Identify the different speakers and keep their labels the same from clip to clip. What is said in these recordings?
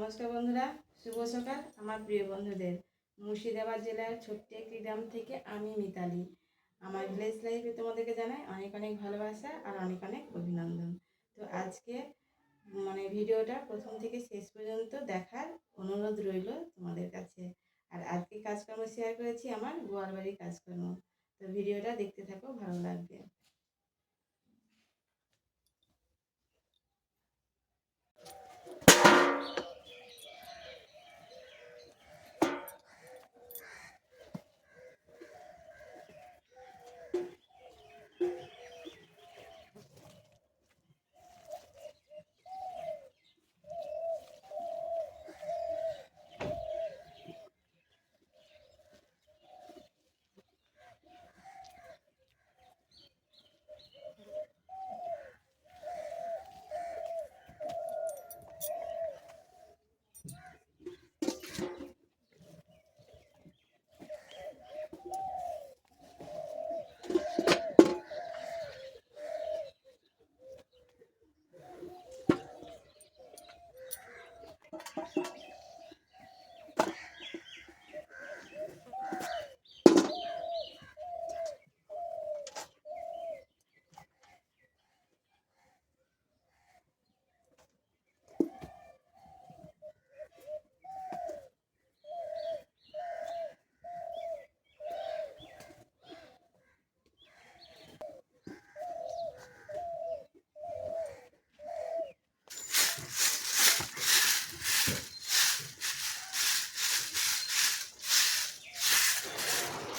Speaker 1: নমস্কার বন্ধুরা, শুভ সকাল আমার প্রিয় বন্ধুদের। মুর্শিদাবাদ জেলার ছোট্ট একটি গ্রাম থেকে আমি মিতালি। আমার ভিলেজ লাইফে তোমাদেরকে জানাই অনেক অনেক ভালোবাসা আর অনেক অনেক অভিনন্দন। তো আজকে মানে ভিডিওটা প্রথম থেকে শেষ পর্যন্ত দেখার অনুরোধ রইল তোমাদের কাছে। আর আজকে কাজকর্ম শেয়ার করেছি আমার গোয়াল বাড়ির কাজকর্ম। তো ভিডিওটা দেখতে থাকো, ভালো লাগবে।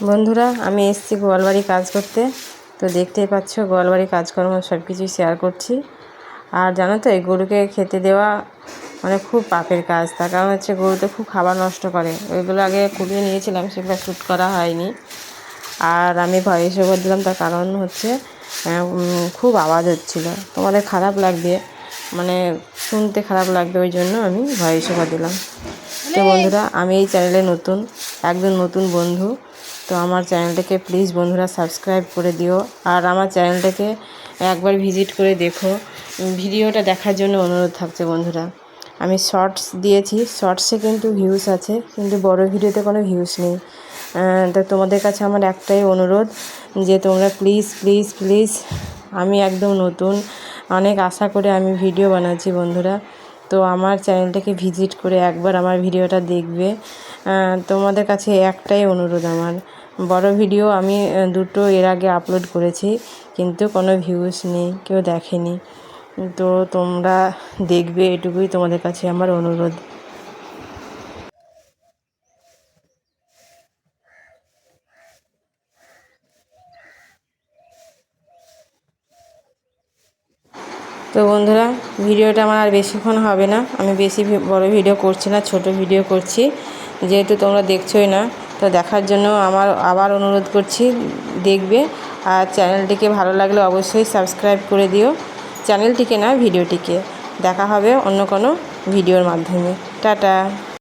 Speaker 1: বন্ধুরা আমি এসেছি গোয়ালবাড়ি কাজ করতে। তো দেখতেই পাচ্ছ গোয়ালবাড়ি কাজকর্ম সব কিছুই শেয়ার করছি। আর জানো তো এই গরুকে খেতে দেওয়া মানে খুব পাপের কাজ। তার কারণ হচ্ছে গরুতে খুব খাবার নষ্ট করে। ওইগুলো আগে কুড়িয়ে নিয়েছিলাম সেগুলো শ্যুট করা হয়নি। আর আমি ভয়েস ওভার দিলাম তার কারণ হচ্ছে খুব আওয়াজ হচ্ছিল। তোমাদের খারাপ লাগবে মানে শুনতে খারাপ লাগবে ওই জন্য আমি ভয়েস ওভার দিলাম তো বন্ধুরা আমি এই চ্যানেলে নতুন একজন নতুন বন্ধু। তো আমার চ্যানেলটাকে প্লিজ বন্ধুরা সাবস্ক্রাইব করে দিও। আর আমার চ্যানেলটাকে একবার ভিজিট করে দেখো। ভিডিওটা দেখার জন্য অনুরোধ থাকছে বন্ধুরা। আমি শর্টস দিয়েছি। শর্টসে কিন্তু ভিউস আছে, কিন্তু বড় ভিডিওতে কোনো ভিউস নেই। তো তোমাদের কাছে আমার একটাই অনুরোধ যে তোমরা প্লিজ প্লিজ প্লিজ আমি একদম নতুন। অনেক আশা করে আমি ভিডিও বানাচ্ছি বন্ধুরা। তো আমার চ্যানেলটাকে ভিজিট করে একবার আমার ভিডিওটা দেখবে। তোমাদের কাছে একটাই অনুরোধ আমার। বড় ভিডিও আমি দুটো এর আগে আপলোড করেছি, কিন্তু কোনো ভিউস নেই, কেউ দেখেনি। তো তোমরা দেখবে এটুকুই তোমাদের কাছে আমার অনুরোধ। তো বন্ধুরা, ভিডিওটা আমার আর বেশিক্ষণ হবে না। আমি বেশি বড় ভিডিও করছি না, ছোট ভিডিও করছি। যেহেতু তোমরা দেখছোই না তো দেখার জন্য আমার আবার অনুরোধ করছি, দেখবে। আর চ্যানেলটিকে ভালো লাগলে অবশ্যই সাবস্ক্রাইব করে দিও। চ্যানেলটিকে না, ভিডিওটিকে। দেখা হবে অন্য কোনো ভিডিওর মাধ্যমে। টাটা।